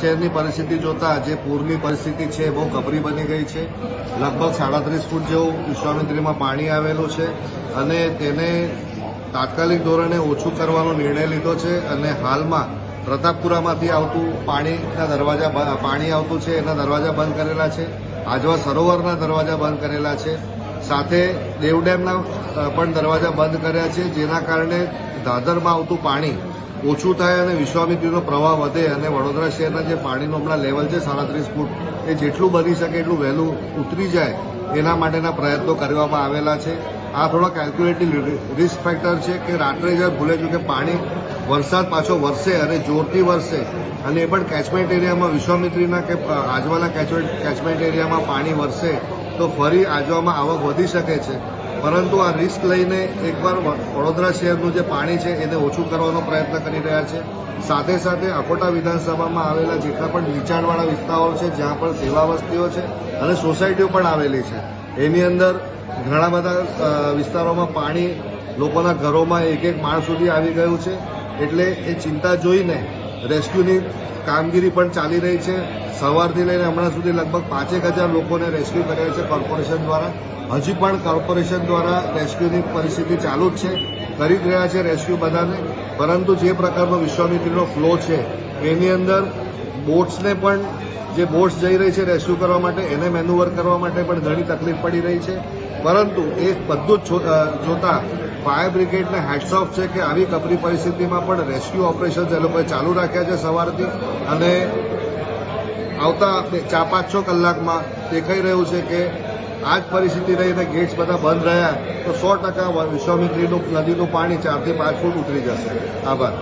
શહેરની પરિસ્થિતિ જોતા જે પૂરની પરિસ્થિતિ છે બહુ ગભરી બની ગઈ છે. લગભગ સાડત્રીસ ફૂટ જેવું વિશ્વામિત્રીમાં પાણી આવેલું છે અને તેને તાત્કાલિક ધોરણે ઓછું કરવાનો નિર્ણય લીધો છે અને હાલમાં પ્રતાપપુરામાંથી આવતું પાણીના દરવાજા પાણી આવતું છે, એના દરવાજા બંધ કરેલા છે, આજવા સરોવરના દરવાજા બંધ કરેલા છે. સાથે દેવડેમના પણ દરવાજા બંધ કર્યા છે, જેના કારણે દાદરમાં આવતું પાણી ઓછું થાય અને વિશ્વામિત્રીનો પ્રવાહ વધે અને વડોદરા શહેરના જે પાણીનું હમણાં લેવલ છે સાડત્રીસ ફૂટ, એ જેટલું બની શકે એટલું વહેલું ઉતરી જાય, એના માટેના પ્રયત્નો કરવામાં આવેલા છે. આ થોડા કેલ્ક્યુલેટિવ રિસ્ક ફેક્ટર છે કે રાત્રે જ્યારે ભૂલે છું કે પાણી વરસાદ પાછો વરસે અને જોરથી વરસે, અને એ પણ કેચમેન્ટ એરિયામાં વિશ્વામિત્રીના કે આજવાના કેચમેન્ટ કેચમેન્ટ એરિયામાં પાણી વરસે તો ફરી આજવામાં આવક વધી શકે છે. પરંતુ આ રિસ્ક લઈને એકવાર વડોદરા શહેરનું જે પાણી છે એને ઓછું કરવાનો પ્રયત્ન કરી રહ્યા છે. સાથે સાથે અકોટા વિધાનસભામાં આવેલા જેટલા પણ નીચાણવાળા વિસ્તારો છે, જ્યાં પણ સેવા વસ્તીઓ છે અને સોસાયટીઓ પણ આવેલી છે. એની અંદર ઘણા બધા વિસ્તારોમાં પાણી લોકોના ઘરોમાં એક એક માળ સુધી આવી ગયું છે. એટલે એ ચિંતા જોઈને રેસ્ક્યુની કામગીરી પણ ચાલી રહી છે. સવારથી લઈને હમણાં સુધી લગભગ પાંચેક હજાર લોકોને રેસ્ક્યુ કર્યા છે કોર્પોરેશન દ્વારા. હજી પણ કોર્પોરેશન દ્વારા રેસ્ક્યુની પરિસ્થિતિ ચાલુ જ છે. કરી રહ્યા છે રેસ્ક્યુ બધાને. પરંતુ જે પ્રકારનો વિશ્વામિત્રીનો ફ્લો છે, એની અંદર બોટ્સને પણ જે બોટ્સ જઈ રહી છે રેસ્ક્યુ કરવા માટે, એને મેન્યુવર કરવા માટે પણ ઘણી તકલીફ પડી રહી છે. પરંતુ એ બધું જ જોતા ફાયર બ્રિગેડને હેડ્સ ઓફ છે કે આવી કપરી પરિસ્થિતિમાં પણ રેસ્ક્યુ ઓપરેશન એ લોકોએ ચાલુ રાખ્યા છે સવારથી. અને આવતા ચાર, પાંચ, છ કલાકમાં દેખાઈ રહ્યું છે કે આ જ પરિસ્થિતિ રહીને ગેટ્સ બધા બંધ રહ્યા, તો સો ટકા વિશ્વામિત્રીનું નદીનું પાણી ચારથી પાંચ ફૂટ ઉતરી જશે. આભાર.